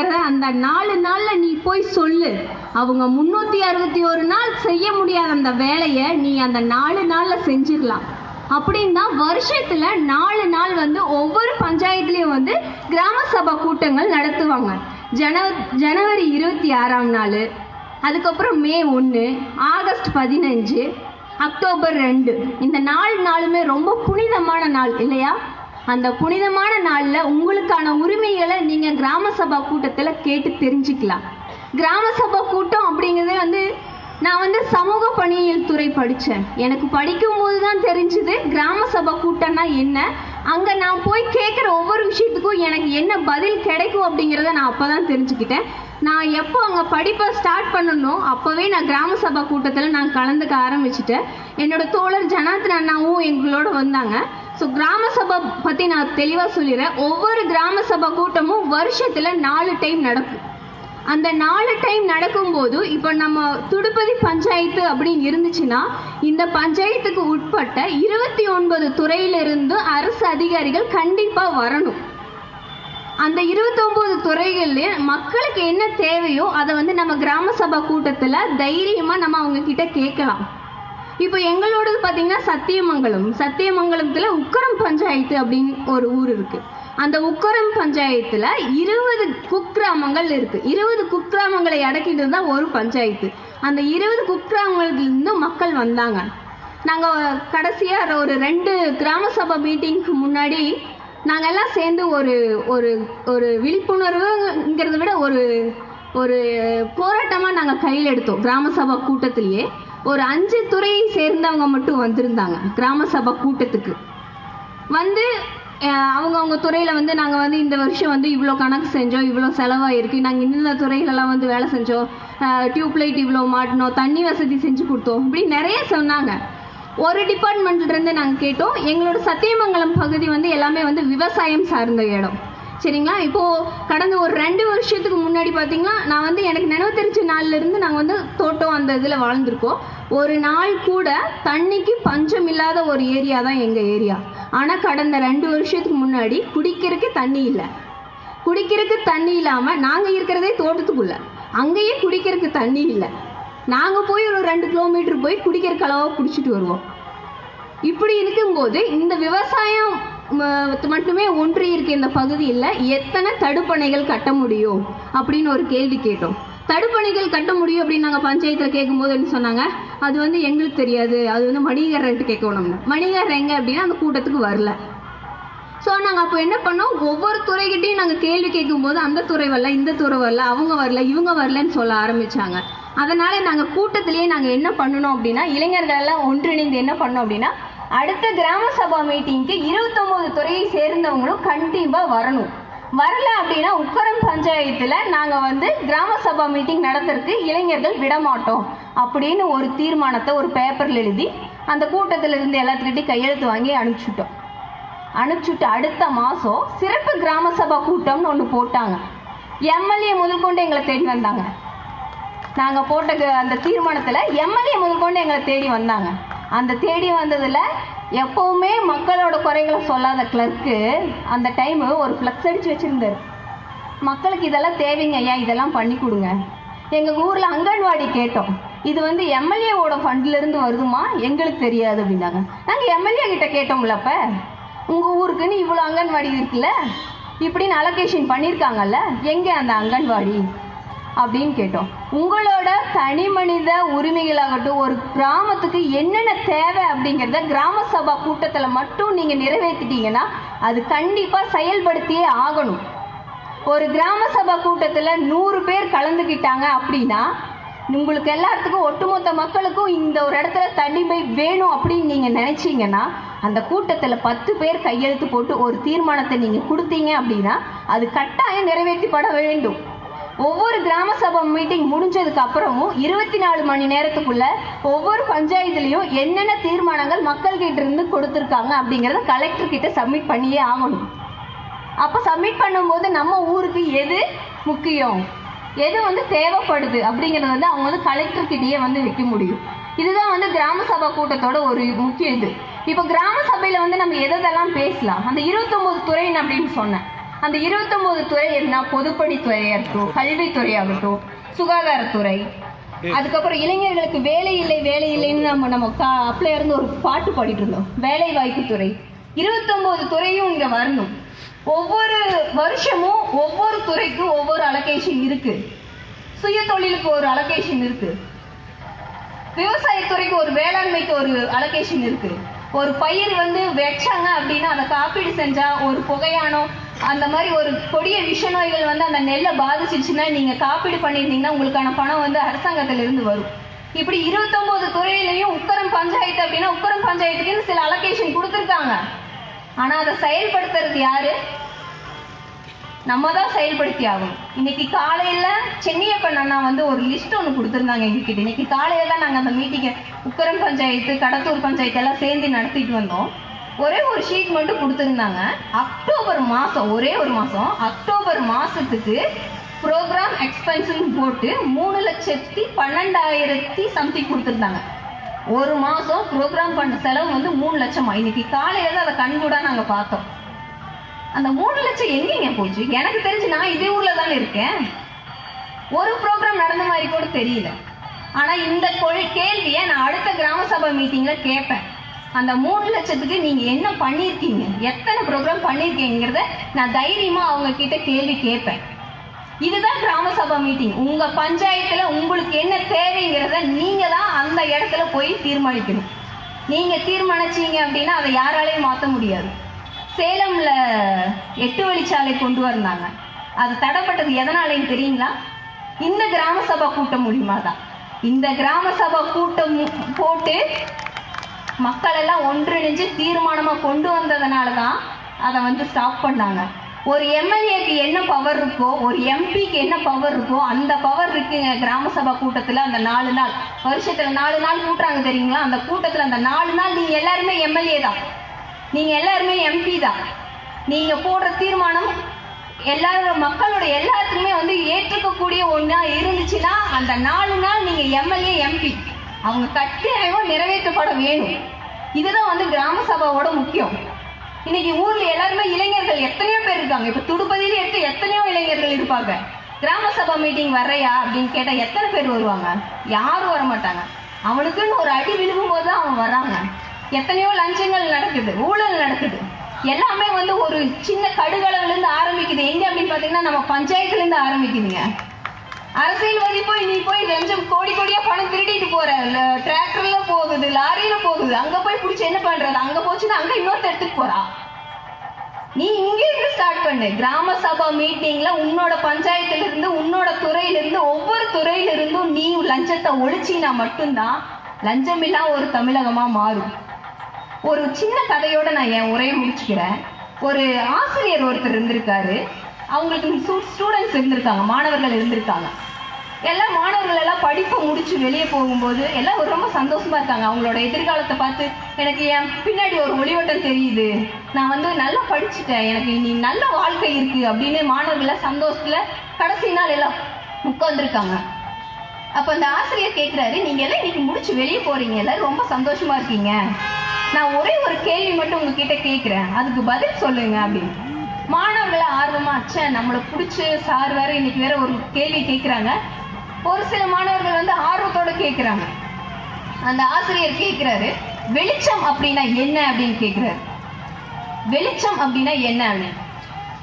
இருக்கிறத அந்த நாலு நாளில் நீ போய் சொல்லு. அவங்க முந்நூற்றி அறுபத்தி ஒரு நாள் செய்ய முடியாத அந்த வேலையை நீ அந்த நாலு நாளில் செஞ்சிடலாம். அப்படின்னா வருஷத்தில் நாலு நாள் வந்து ஒவ்வொரு பஞ்சாயத்துலேயும் வந்து கிராம சபா கூட்டங்கள் நடத்துவாங்க. ஜன ஜனவரி இருபத்தி ஆறாம் நாள் அதுக்கப்புறம் மே ஒன்று ஆகஸ்ட் பதினஞ்சு அக்டோபர் ரெண்டு. இந்த நாலு நாளுமே ரொம்ப புனிதமான நாள் இல்லையா? அந்த புனிதமான நாளில் உங்களுக்கான உரிமைகளை நீங்கள் கிராம சபா கூட்டத்தில் கேட்டு தெரிஞ்சுக்கலாம். கிராம சபா கூட்டம் அப்படிங்கிறதே வந்து நான் வந்து சமூக பணியியல் துறை படித்தேன் எனக்கு படிக்கும்போது தான் தெரிஞ்சுது கிராம சபா கூட்டம்னா என்ன. அங்கே நான் போய் கேட்குற ஒவ்வொரு விஷயத்துக்கும் எனக்கு என்ன பதில் கிடைக்கும் அப்படிங்கிறத நான் அப்போ தான் தெரிஞ்சுக்கிட்டேன். நான் எப்போ அங்கே படிப்பை ஸ்டார்ட் பண்ணணும் அப்போவே நான் கிராம சபா கூட்டத்தில் நான் கலந்துக்க ஆரம்பிச்சிட்டேன். என்னோட தோழர் ஜனார்த்தன் அண்ணாவும் எங்களோட வந்தாங்க. ஸோ கிராம சபை பற்றி நான் தெளிவாக சொல்லிடுறேன். ஒவ்வொரு கிராம சபா கூட்டமும் வருஷத்தில் நாலு டைம் நடக்கும். அந்த நாலு டைம் நடக்கும்போது இப்போ நம்ம துடுப்பதி பஞ்சாயத்து அப்படின்னு இருந்துச்சுன்னா இந்த பஞ்சாயத்துக்கு உட்பட்ட இருபத்தி ஒன்பது துறையிலிருந்து அரசு அதிகாரிகள் கண்டிப்பாக வரணும். அந்த இருபத்தொம்போது துறைகள்லேயே மக்களுக்கு என்ன தேவையோ அதை வந்து நம்ம கிராம சபா கூட்டத்தில் தைரியமாக நம்ம அவங்க கிட்ட கேட்கலாம். இப்போ எங்களோடது பார்த்தீங்கன்னா சத்தியமங்கலம். சத்தியமங்கலத்தில் உக்கரம் பஞ்சாயத்து அப்படின்னு ஒரு ஊர் இருக்குது அந்த உக்கரம் பஞ்சாயத்தில் இருபது குக்கிராமங்கள் இருக்குது இருபது குக்கிராமங்களை அடக்கிட்டு தான் ஒரு பஞ்சாயத்து. அந்த இருபது குக்கிராமங்கள்லேருந்து மக்கள் வந்தாங்க. நாங்கள் கடைசியாக ஒரு ரெண்டு கிராம சபா மீட்டிங்க்கு முன்னாடி நாங்கள் எல்லாம் சேர்ந்து ஒரு ஒரு ஒரு விழிப்புணர்வுங்கிறத விட ஒரு ஒரு போராட்டமாக நாங்கள் கையில் எடுத்தோம். கிராம சபா கூட்டத்திலேயே. ஒரு அஞ்சு துறையை சேர்ந்தவங்க மட்டும் வந்திருந்தாங்க. கிராம சபா கூட்டத்துக்கு. வந்து அவங்க அவங்க துறையில் வந்து நாங்கள் வந்து இந்த வருஷம் வந்து இவ்வளோ கணக்கு செஞ்சோம் இவ்வளோ செலவாயிருக்கு. நாங்கள் இந்த துறைகளெல்லாம் வந்து வேலை செஞ்சோம். டியூப்லைட் இவ்வளோ மாட்டினோம் தண்ணி வசதி செஞ்சு கொடுத்தோம் இப்படி நிறைய சொன்னாங்க. ஒரு டிபார்ட்மெண்ட்லேருந்து நாங்கள் கேட்டோம். எங்களோட சத்தியமங்கலம் பகுதி வந்து எல்லாமே வந்து விவசாயம் சார்ந்த இடம். சரிங்களா? இப்போ கடந்த ஒரு ரெண்டு வருஷத்துக்கு முன்னாடி பார்த்தீங்கன்னா நான் வந்து எனக்கு நினைவு தெரிஞ்ச நாள்ல இருந்து நாங்கள் வந்து தோட்டம் அந்த இதில் வாழ்ந்திருக்கோம். ஒரு நாள் கூட தண்ணிக்கு பஞ்சம் இல்லாத ஒரு ஏரியா தான் எங்கள் ஏரியா. ஆனால் கடந்த ரெண்டு வருஷத்துக்கு முன்னாடி குடிக்கிறதுக்கு தண்ணி இல்லை. குடிக்கிறதுக்கு தண்ணி இல்லாமல் நாங்கள் இருக்கிறதே தோட்டத்துக்குள்ள. அங்கேயே குடிக்கிறதுக்கு தண்ணி இல்லை. நாங்கள் போய் ஒரு ரெண்டு கிலோமீட்டர் போய் குடிக்கிற கலவாக பிடிச்சிட்டு வருவோம். இப்படி இருக்கும்போது இந்த விவசாயம் மட்டுமே ஒன்றி இருக்க இந்த பகுதியில் எத்தனை தடுப்பணைகள் கட்ட முடியும் அப்படின்னு ஒரு கேள்வி கேட்டோம். தடுப்பணைகள் கட்ட முடியும் அப்படின்னு நாங்கள் பஞ்சாயத்தில் கேட்கும்போது என்ன சொன்னாங்க? அது வந்து எங்களுக்கு தெரியாது. அது வந்து மணிகரன்ட்டு கேட்கணும்னு மணிகர் எங்க அப்படின்னா அந்த கூட்டத்துக்கு வரல. ஸோ நாங்கள் அப்போ என்ன பண்ணோம்? ஒவ்வொரு துறைகிட்டையும் நாங்கள் கேள்வி கேட்கும்போது அந்த துறை வரல இந்த துறை வரல அவங்க வரல இவங்க வரலன்னு சொல்ல ஆரம்பிச்சாங்க. அதனால் நாங்கள் கூட்டத்திலேயே நாங்கள் என்ன பண்ணணும் அப்படின்னா இளைஞர்கள் எல்லாம் ஒன்றிணைந்து என்ன பண்ணோம் அப்படின்னா அடுத்த கிராம சபா மீட்டிங்க்கு இருபத்தொம்போது துறையை சேர்ந்தவங்களும் கண்டிப்பாக வரணும். வரல அப்படின்னா உக்கரம் பஞ்சாயத்தில் நாங்கள் வந்து கிராம சபா மீட்டிங் நடத்துறதுக்கு இளைஞர்கள் விட மாட்டோம் அப்படின்னு ஒரு தீர்மானத்தை ஒரு பேப்பரில் எழுதி அந்த கூட்டத்தில் இருந்து எல்லாத்துக்கிட்டையும் கையெழுத்து வாங்கி அனுப்பிச்சுட்டோம். அனுப்பிச்சுட்டு அடுத்த மாதம் சிறப்பு கிராம சபா கூட்டம்னு ஒன்று போட்டாங்க. எம்எல்ஏ முதல் கொண்டு எங்களை தேடி வந்தாங்க. நாங்கள் போட்ட அந்த தீர்மானத்தில் எம்எல்ஏ முதல் கொண்டு எங்களை தேடி வந்தாங்க. அந்த தேடி வந்ததில் எப்போவுமே மக்களோட குறைகளை சொல்லாத கிளர்க்கு அந்த டைமு ஒரு ஃப்ளக்ஸ் அடித்து வச்சுருந்தார். மக்களுக்கு இதெல்லாம் தேவைங்க ஐயா இதெல்லாம் பண்ணி கொடுங்க. எங்கள் ஊரில் அங்கன்வாடி கேட்டோம். இது வந்து எம்எல்ஏவோட ஃபண்ட்லேருந்து வருதுமா? எங்களுக்கு தெரியாது அப்படின்னாங்க. நாங்கள் எம்எல்ஏ கிட்ட கேட்டோம்ல அப்போ உங்கள் ஊருக்குன்னு இவ்வளோ அங்கன்வாடி இருக்குல்ல? இப்படின்னு அலோகேஷன் பண்ணியிருக்காங்கல்ல எங்கே அந்த அங்கன்வாடி? அப்படின்னு கேட்டோம். உங்களோட தனி மனித உரிமைகளாகட்டும் ஒரு கிராமத்துக்கு என்னென்ன தேவை அப்படிங்கிறத கிராம சபா கூட்டத்தில் மட்டும் நீங்கள் நிறைவேற்றிட்டீங்கன்னா அது கண்டிப்பாக செயல்படுத்தியே ஆகணும். ஒரு கிராம சபா கூட்டத்தில் நூறு பேர் கலந்துக்கிட்டாங்க அப்படின்னா உங்களுக்கு எல்லாத்துக்கும் ஒட்டுமொத்த மக்களுக்கும் இந்த ஒரு இடத்துல தனிமை பை வேணும் அப்படின்னு நீங்கள் நினச்சிங்கன்னா அந்த கூட்டத்தில் பத்து பேர் கையெழுத்து போட்டு ஒரு தீர்மானத்தை நீங்கள் கொடுத்தீங்க அப்படின்னா அது கட்டாயம் நிறைவேற்றப்பட வேண்டும். ஒவ்வொரு கிராம சபா மீட்டிங் முடிஞ்சதுக்கு அப்புறமும் இருபத்தி நாலு மணி நேரத்துக்குள்ள ஒவ்வொரு பஞ்சாயத்துலேயும் என்னென்ன தீர்மானங்கள் மக்கள் கிட்ட இருந்து கொடுத்துருக்காங்க அப்படிங்கிறத கலெக்டர் கிட்ட சப்மிட் பண்ணியே ஆகணும். அப்போ சப்மிட் பண்ணும்போது நம்ம ஊருக்கு எது முக்கியம்? எது வந்து தேவைப்படுது? அப்படிங்கிறது வந்து அவங்க வந்து கலெக்டர்கிட்டயே வந்து வைக்க முடியும். இதுதான் வந்து கிராம சபா கூட்டத்தோட ஒரு முக்கிய இது. இப்போ கிராம சபையில் வந்து நம்ம எதெல்லாம் பேசலாம்? அந்த இருபத்தொம்போது துறைன்னு அப்படின்னு சொன்னேன். அந்த இருபத்தொன்பது துறை என்ன? பொதுப்பணித்துறையா இருக்கட்டும் கல்வித்துறையாகட்டும் சுகாதாரத்துறை. அதுக்கப்புறம் இளைஞர்களுக்கு வேலை இல்லை வேலை இல்லைன்னு நம்ம நம்ம கா அப்பல இருந்து ஒரு பாட்டு பாடிட்டு இருந்தோம். வேலை வாய்ப்பு துறை. இருபத்தொன்பது துறையும் இங்க வரணும். ஒவ்வொரு வருஷமும் ஒவ்வொரு துறைக்கும் ஒவ்வொரு அலோகேஷன் இருக்கு. சுய தொழிலுக்கு ஒரு அலோகேஷன் இருக்கு. விவசாயத்துறைக்கு ஒரு வேளாண்மைக்கு ஒரு அலோகேஷன் இருக்கு. ஒரு பயிர் வந்து வச்சாங்க அப்படின்னா அதை காப்பீடு செஞ்சா ஒரு புகையானோ அந்த மாதிரி ஒரு கொடிய விஷ நோய்கள் வந்து அந்த நெல்லை பாதிச்சிச்சுன்னா நீங்க காப்பீடு பண்ணியிருந்தீங்கன்னா உங்களுக்கான பணம் வந்து அரசாங்கத்துல இருந்து வரும். இப்படி இருபத்தொன்பது துறையிலையும் உக்கரம் பஞ்சாயத்து அப்படின்னா உக்கரம் பஞ்சாயத்துக்குன்னு சில அலோகேஷன் கொடுத்துருக்காங்க. ஆனா அதை செயல்படுத்துறது யாரு? நம்ம தான் செயல்படுத்தி ஆகும் இன்னைக்கு காலையில சென்னியப்பன் அண்ணா வந்து ஒரு லிஸ்ட் ஒன்று கொடுத்துருந்தாங்க எங்ககிட்ட. இன்னைக்கு காலையில தான் நாங்கள் அந்த மீட்டிங்கை உக்கரம் பஞ்சாயத்து கடத்தூர் பஞ்சாயத்து எல்லாம் சேர்ந்து நடத்திட்டு வந்தோம். ஒரே ஒரு ஷீட் மட்டும் கொடுத்துருந்தாங்க. அக்டோபர் மாதம் ஒரே ஒரு மாதம் அக்டோபர் மாதத்துக்கு ப்ரோக்ராம் எக்ஸ்பென்ஸ்னு போட்டு மூணு லட்சத்தி பன்னெண்டாயிரத்தி சம்திங் கொடுத்துருந்தாங்க. ஒரு மாதம் ப்ரோக்ராம் பண்ண செலவு வந்து மூணு லட்சமா? இன்னைக்கு காலையில தான் அதை கண்கூடாக நாங்கள் பார்த்தோம். அந்த மூணு லட்சம் எங்கேங்க போச்சு? எனக்கு தெரிஞ்சு நான் இதே ஊரில் தானே இருக்கேன். ஒரு ப்ரோக்ராம் நடந்த மாதிரி கூட தெரியல. ஆனால் இந்த கொள்- கேள்வியை நான் அடுத்த கிராம சபை மீட்டிங்கில் கேட்பேன். அந்த மூணு லட்சத்துக்கு நீங்க என்ன பண்ணியிருக்கீங்க எத்தனை ப்ரோக்ராம் பண்ணியிருக்கீங்கிறத நான் தைரியமா அவங்க கிட்ட கேள்வி கேட்பேன். இதுதான் கிராம சபா மீட்டிங் உங்க பஞ்சாயத்துல உங்களுக்கு என்ன தேவைங்கிறத நீங்க தான் அந்த இடத்துல போய் தீர்மானிக்கணும். நீங்க தீர்மானிச்சீங்க அப்படின்னா அதை யாராலையும் மாற்ற முடியாது. சேலம்ல எட்டு வழிச்சாலை கொண்டு வந்தாங்க. அது தடைப்பட்டது எதனாலையும் தெரியுங்களா? இந்த கிராம சபா கூட்டம் மூலியமா தான் இந்த கிராம சபா கூட்டம் போட்டு மக்கள் எல்லாம் ஒன்றிணைஞ்சு தீர்மானமா கொண்டு வந்ததுனால தான் அதை வந்து ஸ்டாப் பண்ணாங்க. ஒரு எம்எல்ஏக்கு என்ன பவர் இருக்கோ ஒரு எம்பிக்கு என்ன பவர் இருக்கோ அந்த பவர் இருக்குங்க கிராம சபா கூட்டத்தில் அந்த நாலு நாள். வருஷத்துல நாலு நாள் கூட்டுறாங்க தெரியுங்களா? அந்த கூட்டத்தில் அந்த நாலு நாள் நீங்க எல்லாருமே எம்எல்ஏ தான். நீங்க எல்லாருமே எம்பி தான். நீங்க போடுற தீர்மானம் எல்லாரும் மக்களோட எல்லாத்துக்குமே வந்து ஏற்றுக்கக்கூடிய ஒன்றா இருந்துச்சுன்னா அந்த நாலு நாள் நீங்க எம்எல்ஏ எம்பி அவங்க கட்டாயமா நிறைவேற்றப்பட வேணும் இதுதான் வந்து கிராம சபாவோட முக்கியம். இன்னைக்கு ஊர்ல எல்லாருமே இளைஞர்கள் எத்தனையோ பேர் இருக்காங்க. இப்ப துடுப்பதியில எடுத்து எத்தனையோ இளைஞர்கள் இருப்பாங்க. கிராம சபா மீட்டிங் வர்றையா அப்படின்னு கேட்டா எத்தனை பேர் வருவாங்க? யாரும் வர மாட்டாங்க அவனுக்குன்னு ஒரு அடி விழுகும் போது தான் அவன் வர்றாங்க. எத்தனையோ லஞ்சங்கள் நடக்குது ஊழல் நடக்குது. எல்லாமே வந்து ஒரு சின்ன கடுகளவுலேருந்து ஆரம்பிக்குது. எங்க அப்படின்னு பாத்தீங்கன்னா நம்ம பஞ்சாயத்துல இருந்து ஆரம்பிக்குதுங்க. அரசியல்வாதி போய் நீ போய் லஞ்சம் கோடி கோடியா பணம் திருடிட்டு போற. டிராக்டர்ல போகுது லாரியில போகுது. அங்க போய் பிடிச்சி என்ன பண்றது? அங்க போச்சுன்னா அங்க இன்னொருத்த எடுத்துட்டு போறா. நீ இங்க இருந்து ஸ்டார்ட் பண்ணு. கிராம சபா மீட்டிங்ல உன்னோட பஞ்சாயத்துல இருந்து உன்னோட துறையில இருந்து ஒவ்வொரு துறையில இருந்தும் நீ லஞ்சத்தை ஒழிச்சினா மட்டும்தான் லஞ்சமில்லா ஒரு தமிழகமா மாறும். ஒரு சின்ன கதையோட நான் என் உரையை முடிச்சுக்கிறேன். ஒரு ஆசிரியர் ஒருத்தர் இருந்திருக்காரு. அவங்களுக்கு ஸ்டூடெண்ட்ஸ் இருந்திருக்காங்க மாணவர்கள் இருந்திருக்காங்க. எல்லாம் மாணவர்கள் எல்லாம் படிப்பை முடிச்சு வெளியே போகும்போது எல்லாம் ரொம்ப சந்தோஷமா இருக்காங்க. அவங்களோட எதிர்காலத்தை பார்த்து எனக்கு என் பின்னாடி ஒரு ஒளிவட்டம் தெரியுது. நான் வந்து நல்லா படிச்சுட்டேன். எனக்கு இனி நல்ல வாழ்க்கை இருக்கு அப்படின்னு மாணவர்கள் சந்தோஷத்துல கடைசி நாள் எல்லாம் உட்காந்துருக்காங்க அப்ப அந்த ஆசிரியர் கேட்கிறாரு நீங்க எல்லாம் இன்னைக்கு முடிச்சு வெளியே போறீங்கல்ல ரொம்ப சந்தோஷமா இருக்கீங்க. நான் ஒரே ஒரு கேள்வி மட்டும் உங்ககிட்ட கேட்கிறேன் அதுக்கு பதில் சொல்லுங்க அப்படின்னு. மாணவர்களை ஆர்வமா அச்சா நம்மளை பிடிச்சி சார் வேற இன்னைக்கு வேற ஒரு கேள்வி கேட்குறாங்க ஒரு சில மாணவர்கள் வந்து ஆர்வத்தோட கேட்குறாங்க அந்த ஆசிரியர் கேட்குறாரு வெளிச்சம் அப்படின்னா என்ன அப்படின்னு கேக்குறாரு. வெளிச்சம் அப்படின்னா என்ன அப்படின்னு.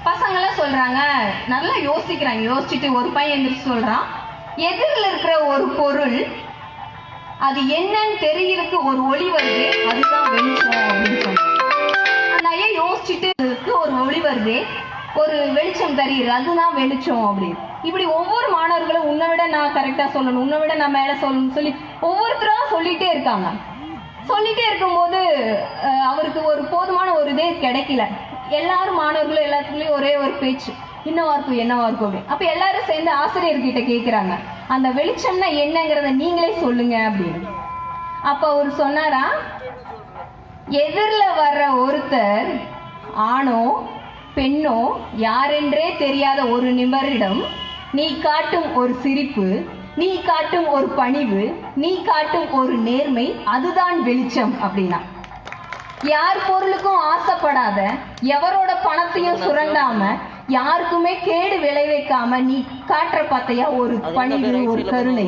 பசங்களாம் சொல்றாங்க நல்லா யோசிக்கிறாங்க யோசிச்சுட்டு ஒரு பையன் எந்திரிச்சு சொல்றான் எதிரில் இருக்கிற ஒரு பொருள் அது என்னன்னு தெரியறதுக்கு ஒரு ஒளி வருது அதுதான் வெளிச்சம் அப்படின்னு சொல்றாங்க. அந்த ஐயா யோசிச்சுட்டு ஒளி வருது. ஒரு வெளிச்சம் தெரியுது அதுதான் வெளிச்சம் அப்படின்னு இப்படி ஒவ்வொரு மாணவர்களும் உன்னை விட நான் கரெக்டா சொல்லணும். உன்னை விட நான் மேல சொல்லணும் சொல்லி ஒவ்வொருத்தரா சொல்லிட்டே இருக்காங்க. சொல்லிட்டே இருக்கும்போது அஹ், அவருக்கு ஒரு போதுமான ஒரு இதே கிடைக்கல. எல்லாரும் மாணவர்களும் எல்லாத்துக்குள்ளேயும் ஒரே ஒரு பேச்சு. என்னவா இருக்கும்? என்னவா இருக்கும்? அப்படின்னு அப்ப எல்லாரும் சேர்ந்து ஆசிரியர்கிட்ட கேக்குறாங்க. அந்த வெளிச்சம்னா என்னங்கிறத நீங்களே சொல்லுங்க அப்படின்னு. அப்ப அவர் சொன்னாரா எதிரில் வர்ற ஒருத்தர் ஆணோ பெண்ணோ யாரென்றே தெரியாத ஒரு நிபரிடம் நீ காட்டும் ஒரு சிரிப்பு நீ காட்டும் ஒரு பணிவு நீ காட்டும் ஒரு நேர்மை அதுதான் வெளிச்சம் அப்படின்னா. யார் பொருளுக்கும் ஆசைப்படாத எவரோட பணத்தையும் சுரண்டாம யாருக்குமே கேடு விளைவிக்காம நீ காட்டுற பார்த்தையா ஒரு பணிவு ஒரு கருணை?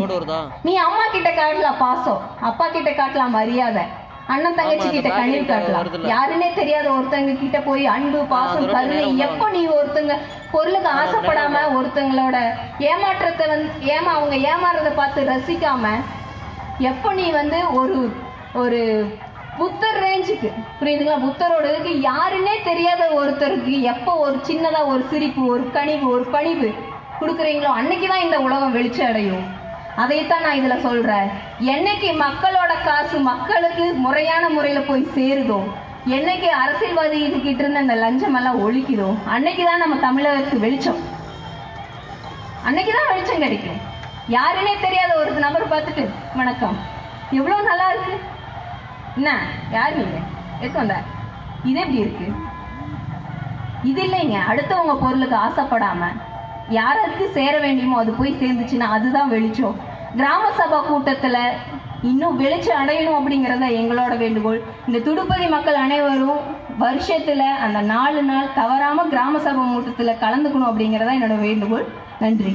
நீ அம்மா கிட்ட காட்டலாம் பாசம் அப்பா கிட்ட காட்டலாம் மரியாதை. அண்ணன் தங்கச்சி கிட்ட கனிவு காட்டலாம். யாருன்னே தெரியாத ஒருத்தங்க கிட்ட போய் அன்பு பாசம் கருணை எப்போ நீ ஒருத்தங்க பொருளுக்கு ஆசைப்படாம ஒருத்தங்களோட ஏமாற்றத்தை வந்து ஏமா அவங்க ஏமாறத பார்த்து ரசிக்காம எப்போ நீ வந்து ஒரு ஒரு புத்தர் ரேஞ்சுக்கு புரியுதுங்களா? புத்தரோட இதுக்கு யாருன்னே தெரியாத ஒருத்தருக்கு எப்போ ஒரு சின்னதா ஒரு சிரிப்பு ஒரு கனிவு ஒரு பணிவு கொடுக்குறீங்களோ அன்னைக்கு தான் இந்த உலகம் வெளிச்சம் அடையும். அதைத்தான் நான் இதுல சொல்றேன். என்னைக்கு மக்களோட காசு மக்களுக்கு முறையான முறையில போய் சேருதோ என்னைக்கு அரசியல்வாதி கிட்ட இருந்த அந்த லஞ்சம் எல்லாம் ஒழிக்குதோ அன்னைக்கு தான் நம்ம தமிழகத்துக்கு வெளிச்சம். அன்னைக்கு தான் வெளிச்சம் கிடைக்கும். யாருன்னே தெரியாத ஒரு நபர் பார்த்துட்டு வணக்கம். எவ்வளோ நல்லா இருக்கு? என்ன? யார் நீங்க? எதுக்கு வந்த. இது எப்படி இருக்கு? இது இல்லைங்க. அடுத்தவங்க பொருளுக்கு ஆசைப்படாம யாருக்கு சேர வேண்டியமோ அது போய் சேர்ந்துச்சுன்னா அதுதான் வெளிச்சம். கிராம சபா கூட்டத்தில் இன்னும் வெளிச்சம் அடையணும் அப்படிங்கிறத எங்களோட வேண்டுகோள். இந்த துடுப்பதி மக்கள் அனைவரும் வருஷத்தில் அந்த நாலு நாள் தவறாமல் கிராம சபை கூட்டத்தில் கலந்துக்கணும் அப்படிங்கறத என்னோட வேண்டுகோள். நன்றி.